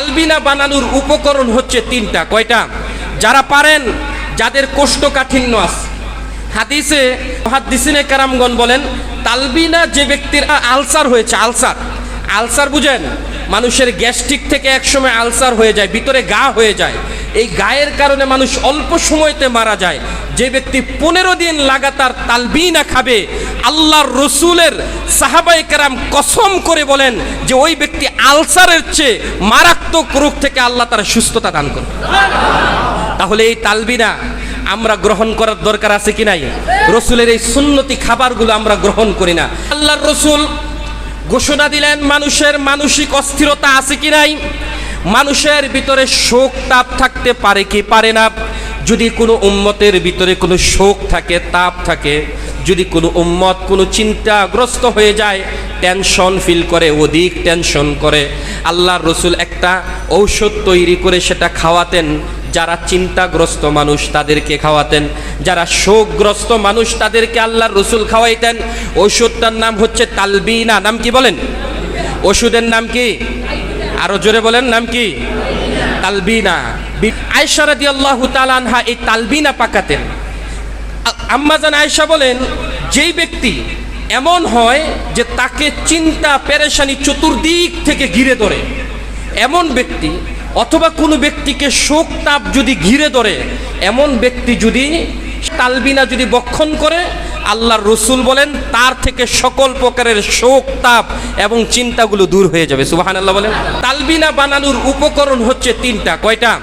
তালবিনা বানানোর উপকরণ হচ্ছে তিনটা। কয়টা? যারা পারেন, যাদের কোষ্ঠকাঠিন্য আছে। হাদিসে হাদিসিনে কারামগণ বলেন, তালবিনা যে ব্যক্তির আলসার হয়েছে, আলসার। আলসার বুঝেন, মানুষের গ্যাস্ট্রিক থেকে একসময় আলসার হয়ে যায়, ভিতরে গা হয়ে যায়। এই গায়ের কারণে মানুষ অল্প সময়তে মারা যায়। যে ব্যক্তি পনেরো দিন লাগাতার তালবিনা খাবে, আল্লাহর রসুলের সাহাবাই কারাম কসম করে বলেন যে ওই ব্যক্তি আলসারের চেয়ে মারাত্মক রোগ থেকে আল্লাহ তারা সুস্থতা দান করবে তাহলে এই তালবিনা আমরা গ্রহণ করার দরকার আছে কি নাই? রসুলের এই সুন্নতি খাবারগুলো আমরা গ্রহণ করি না। আল্লাহর রসুল ঘোষণা দিলেন, মানুষের মানসিক অস্থিরতা আছে কি নাই? মানুষের ভিতরে শোক তাপ থাকতে পারে কি পারে না? যদি কোনো উম্মতের ভিতরে কোনো শোক থাকে, তাপ থাকে, যদি কোনো উম্মত কোনো চিন্তাগ্রস্ত হয়ে যায় টেনশন ফিল করে, অধিক টেনশন করে। আল্লাহর রসুল একটা ঔষধ তৈরি করে সেটা খাওয়াতেন। যারা চিন্তাগ্রস্ত মানুষ তাদেরকে খাওয়াতেন। যারা শোকগ্রস্ত মানুষ তাদেরকে আল্লাহর রসুল খাওয়াইতেন। ওষুধটার নাম হচ্ছে তালবিনা। নাম কি বলেন? ওষুধের নাম কি? আরও জোরে বলেন, নাম কি? তালবিনা আয়সা রাদি আল্লাহ তালানহা এই তালবিনা পাকাতেন। আম্মাজান আয়সা বলেন, যেই ব্যক্তি এমন হয় যে তাকে চিন্তা, পেরেশানি চতুর্দিক থেকে ঘিরে ধরে। এমন ব্যক্তি অথবা কোনো ব্যক্তিকে শোক তাপ যদি ঘিরে ধরে, এমন ব্যক্তি যদি তালবিনা যদি বক্ষণ করে আল্লাহর রসুল বলেন, তার থেকে সকল প্রকারের শোক, তাপ এবং চিন্তাগুলো দূর হয়ে যাবে। সুবাহান আল্লাহ বলেন, তালবিনা বানানোর উপকরণ হচ্ছে তিনটা। কয়টা?